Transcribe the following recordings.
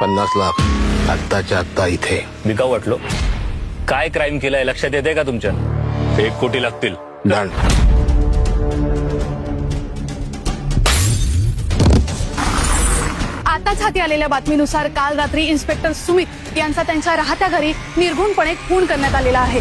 पन्नास लाख. आत्ताच्या आत्ता इथे. बिकाऊ वाटलो काय क्राईम केलाय? लक्षात येते का तुमच्या? एक कोटी लागतील. डन आताच हाती आलेल्या बातमीनुसार काल रात्री इन्स्पेक्टर सुमित यांचा त्यांच्या राहत्या घरी निर्घुणपणे खून करण्यात आलेला आहे.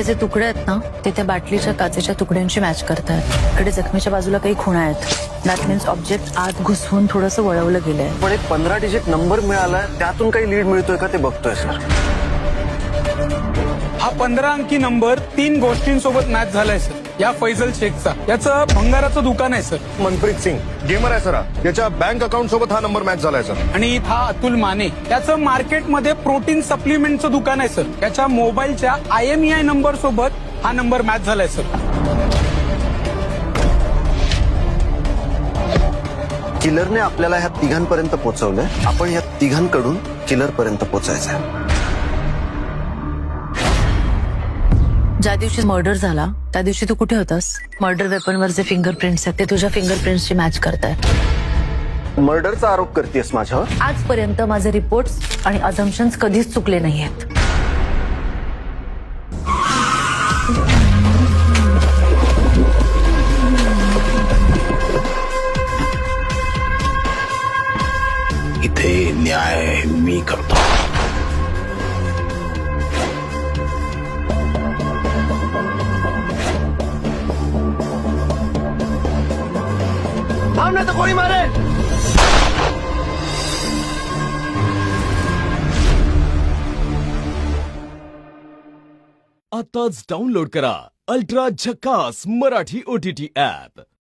हे जे तुकडे आहेत ना ते त्या बाटलीच्या काचेच्या तुकड्यांशी मॅच करतात इकडे जखमेच्या बाजूला काही खुणा आहेत. दॅट मीन्स ऑब्जेक्ट आत घुसवून थोडंसं वळवलं गेलंय. पण एक पंधरा डिजिट नंबर मिळालाय त्यातून काही लीड मिळतोय का ते बघतोय सर हा पंधरा अंकी नंबर तीन गोष्टींसोबत मॅच झालाय सर या फैजल शेखचा याचं भंगाराचं दुकान आहे सर. मनप्रीत सिंग गेमर आहे सर हा. याच्या बँक अकाउंट सोबत हा नंबर मॅच झालाय सर. आणि हा अतुल माने. याचं मार्केटमध्ये प्रोटीन सप्लिमेंटचं दुकान आहे सर. याच्या मोबाईलच्या आय एम आय नंबर सोबत हा नंबर मॅच झालाय सर. किलरने आपल्याला ह्या तिघांपर्यंत पोहोचवलंय. आपण ह्या तिघांकडून किलर पर्यंत पोहोचायचंय. ज्या दिवशी मर्डर झाला त्या दिवशी तू कुठे होतास? मर्डर वेपनवर जे फिंगरप्रिंट्स आहेत ते तुझ्या फिंगरप्रिंट्सची मॅच करतायत मर्डरचा आरोप करतेस माझ्यावर आजपर्यंत माझे रिपोर्ट्स आणि अझम्पन्स कधीच चुकले नाही आहेत इथे न्याय मी करतो. सामने तो गोली मारे। आताच डाउनलोड करा अल्ट्रा झकास मराठी ओटीटी ऐप।